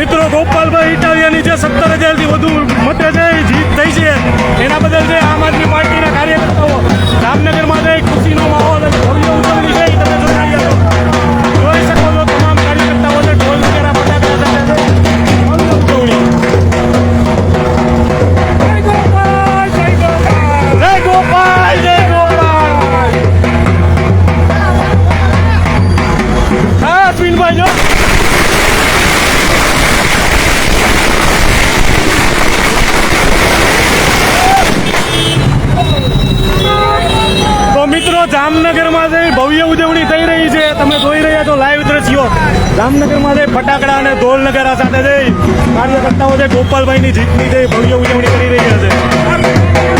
મિત્રો ગોપાલભાઈ ઇટાલિયાની જે સત્તર હજારથી વધુ મતે છે જીત થઈ છે. એના બદલ છે આમ આદમી પાર્ટીના કાર્યકર્તાઓ જામનગરમાં જઈ ખુશીનો માહોલ ભવ્ય ઉજવણી છે તમે જોઈ શકો છો તમામ કાર્યકર્તાઓને ઢોલ વગેરે Bye, no! જામનગરમાં ભવ્ય ઉજવણી થઈ રહી છે. તમે જોઈ રહ્યા છો લાઈવ દ્રશ્યો. જામનગરમાં જે ફટાકડા અને ઢોલ નગારા સાથે જઈ કાર્યકર્તાઓ જે ગોપાલભાઈની જીતની જે ભવ્ય ઉજવણી કરી રહ્યા છે.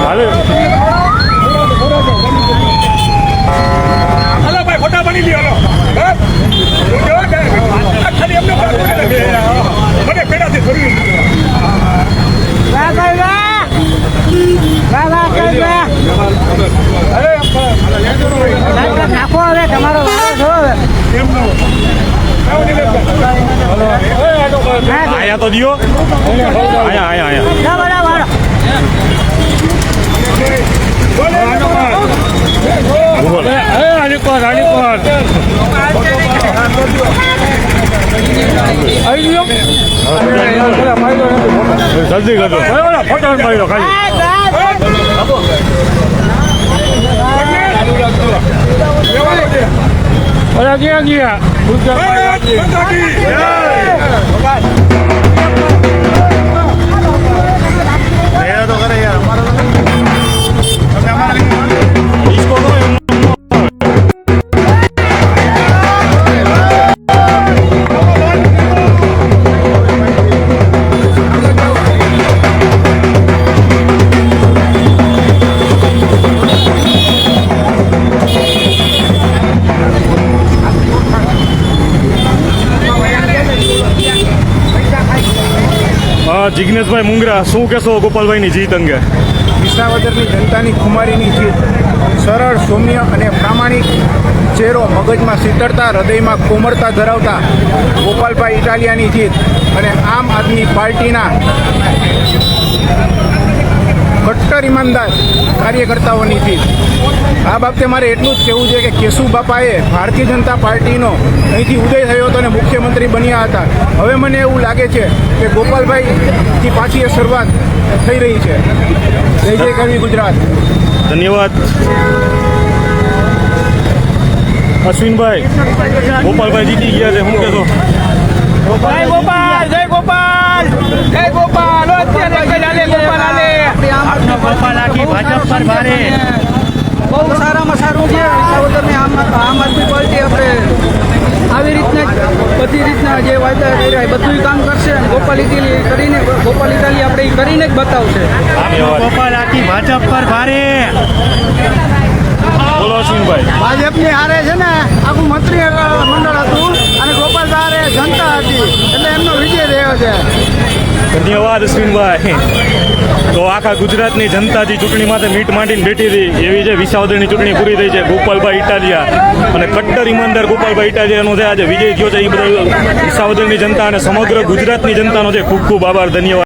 હાલે હલો ભાઈ ફોટા પાડી લ્યો હલો હા? જો, આ ખાલી એમને ફોટો પાડી લે. મને પેડાથી ફરવી નાખો હવે તમારો વારો છો હવે આયા તો દિયો આયા આયા આયા ના બધા વારો બોલો અલીકોર અલીકોર જલ્દી કરજો ફોટો પાડી દો ખાલી ગયા ગયા જિગ્નેશભાઈ મુંગરા, શું કહેશો ગોપાલભાઈની જીત અંગે? વિસાવદરની જનતાની ખુમારીની જીત. સરળ, સૌમ્ય અને પ્રામાણિક ચહેરો મગજમાં શીતળતા, હૃદયમાં કોમળતા ધરાવતા ગોપાલભાઈ ઇટાલિયાની જીત. અને આમ આદમી પાર્ટીના કટ્ટર ઈમાનદાર કાર્યકર્તાઓની જીત આ બાબતે મારે એટલું જ કહેવું છે કે કેશુ બાપાએ ભારતીય જનતા પાર્ટીનો અહીંથી ઉદય થયો હતો અને મુખ્યમંત્રી બન્યા હતા. હવે મને એવું લાગે છે કે ગોપાલભાઈથી પાછી એ શરૂઆત થઈ રહી છે. જય જય કરવી ગુજરાત. ધન્યવાદ. અશ્વિનભાઈ ગોપાલભાઈ જીતી ગયા છે. શું કહેશો? જય ગોપાલ જય ગોપાલ. જય ગોપાલ. અત્યારે ગોપાલ હાલે ગોપાલ આખી ભાજપ પર ભારે. બહુ સારામાં સારું છે. આમ આમ આદમી પાર્ટી આપણે આવી રીતના બધી રીતના જે વાયદા કર્યા એ બધું કામ કરશે ગોપાલ ઇટાલી કરીને ગોપાલ ઇટાલી આપણે એ કરીને જ બતાવશે. ગોપાલ આખી ભાજપ પર ભારે. બોલો અશ્વિનભાઈ. ભાજપની હારે છે ને આખું મંત્રી મંડળ હતું અને ગોપાલ હારે જનતા હતી. એટલે એમનો વિજય રહ્યો છે. ધન્યવાદ, અશ્વિનભાઈ. તો આખા ગુજરાતની જનતા જે ચૂંટણી માટે મીટ માંડીને બેઠી હતી. એવી જે વિસાવદરની ચૂંટણી પૂરી થઈ છે, ગોપાલભાઈ ઇટાલિયા અને કટ્ટર ઈમાનદાર ગોપાલભાઈ ઇટાલિયાનો છે આજે વિજય થયો છે, એ બધા વિસાવદરની જનતા અને સમગ્ર ગુજરાતની જનતાનો છે ખૂબ ખૂબ આભાર, ધન્યવાદ.